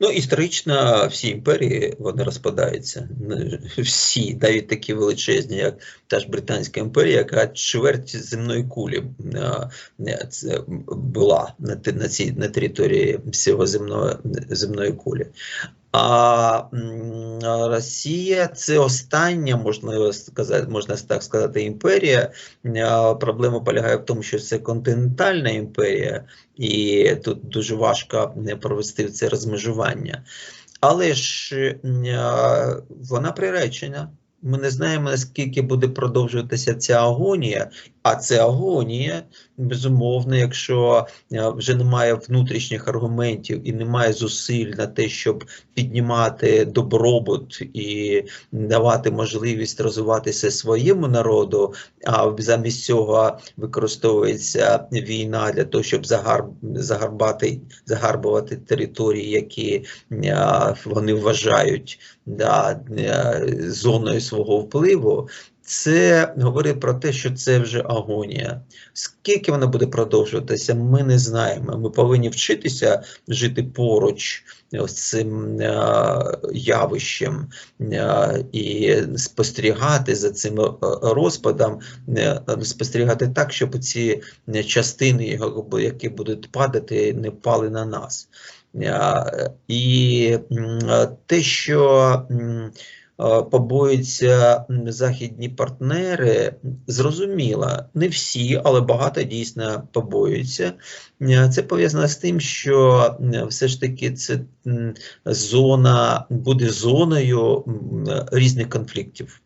Ну, історично всі імперії вони розпадаються. Не- Всі, навіть такі величезні, як та ж Британська імперія, яка чверть земної кулі була на, на цій на території всього земного, земної кулі. А Росія це остання, можна сказати, можна так сказати, імперія. Проблема полягає в тому, що це континентальна імперія, і тут дуже важко не провести це розмежування. Але ж е, вона приречена. Ми не знаємо, наскільки буде продовжуватися ця агонія, а це агонія, безумовно, якщо е, вже немає внутрішніх аргументів і немає зусиль на те, щоб піднімати добробут і давати можливість розвиватися своєму народу, а замість цього використовується війна для того, щоб загар... загарбувати території, які е, вони вважають да, е, зоною свого впливу. Це говорить про те, що це вже агонія. Скільки вона буде продовжуватися, ми не знаємо. Ми повинні вчитися жити поруч з цим е, явищем е, і спостерігати за цим е, розпадом, спостерігати так, щоб ці частини, які будуть падати, не впали на нас. І те, що е, побоюються м, західні партнери, зрозуміло, не всі, але багато дійсно побоюються. Е, Це пов'язано з тим, що все ж таки це зона буде зоною різних конфліктів.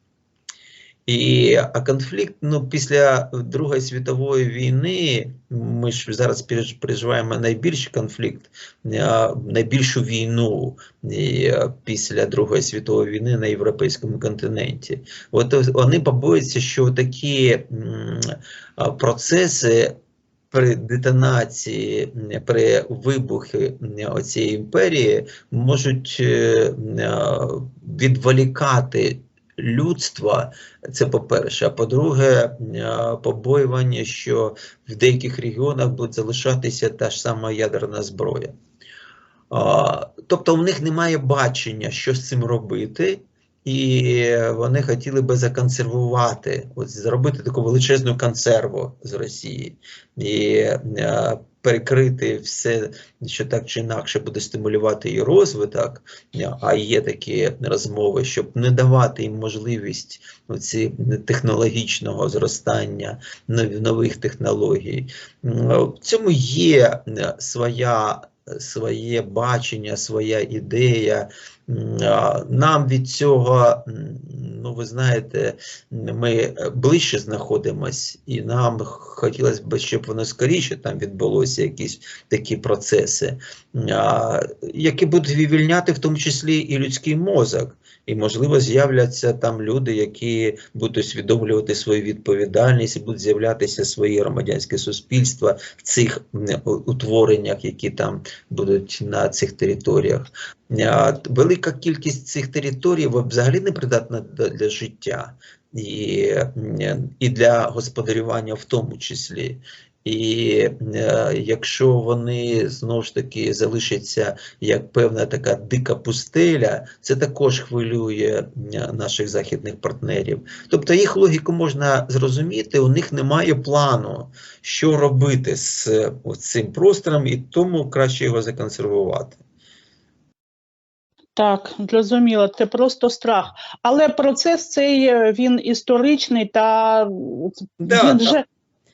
І а конфлікт ну, після Другої світової війни, ми ж зараз переж- переживаємо найбільший конфлікт, найбільшу війну е, після Другої світової війни на європейському континенті. От е, вони побоюються, що такі процеси. При детонації, при вибухі цієї імперії можуть е, відволікати людства, це по-перше. А по-друге, е, побоювання, що в деяких регіонах буде залишатися та ж сама ядерна зброя. Тобто у них немає бачення, що з цим робити, і вони хотіли би законсервувати, от зробити таку величезну консерву з Росії і е, перекрити все, що так чи інакше буде стимулювати її розвиток. А є такі розмови, щоб не давати їм можливість оці, технологічного зростання нових технологій. В цьому є е, своя своє бачення, своя ідея. Нам від цього, ну ви знаєте, ми ближче знаходимось, і нам хотілося б, щоб воно скоріше там відбулося якісь такі процеси, які будуть вивільняти в тому числі і людський мозок. І, можливо, з'являться там люди, які будуть усвідомлювати свою відповідальність, і будуть з'являтися свої громадянське суспільства в цих утвореннях, які там будуть на цих територіях. Велика кількість цих територій взагалі не придатна для для життя і, і для господарювання в тому числі. І е, якщо вони знову ж таки залишаться як певна така дика пустеля, це також хвилює е, наших західних партнерів. Тобто їх логіку можна зрозуміти, у них немає плану, що робити з е, цим простором, і тому краще його законсервувати. Так, зрозуміло, це просто страх. Але процес цей е, він історичний та Да, він, вже,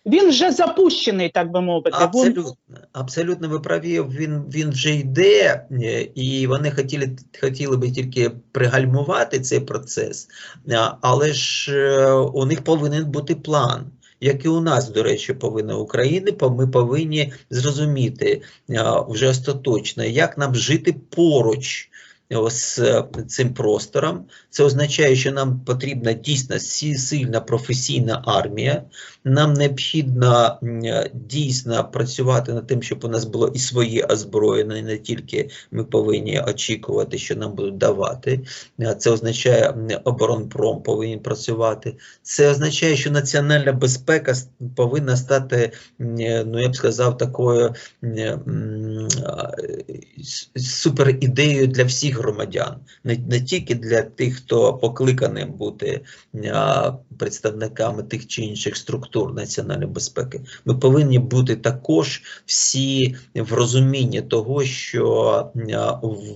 він вже запущений, так би мовити. Абсолютно, абсолютно ви праві. Він, він вже йде, е, і вони хотіли, хотіли би тільки пригальмувати цей процес, але ж е, у них повинен бути план. Як і у нас, до речі, повинна України, ми повинні зрозуміти вже остаточно, як нам жити поруч з е, цим простором. Це означає, що нам потрібна дійсно сильна професійна армія, нам необхідно е, дійсно працювати над тим, щоб у нас було і своє озброєння, і не тільки ми повинні очікувати, що нам будуть давати. Е, Це означає, оборонпром повинен працювати. Це означає, що національна безпека повинна стати, ну я б сказав, такою супер ідеєю для всіх громадян, не, не тільки для тих, хто покликаний бути представниками тих чи інших структур національної безпеки. Ми повинні бути також всі в розумінні того, що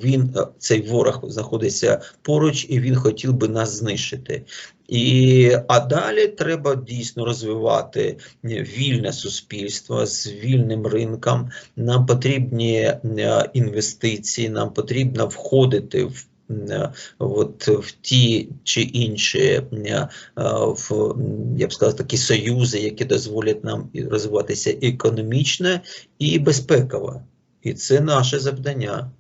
він цей ворог знаходиться поруч, і він хотів би нас знищити. І а далі треба дійсно розвивати вільне суспільство з вільним ринком. Нам потрібні е, інвестиції, нам потрібно входити в. е, От в ті чи інші е, в я б сказав такі союзи, які дозволять нам розвиватися економічно і безпеково, і це наше завдання.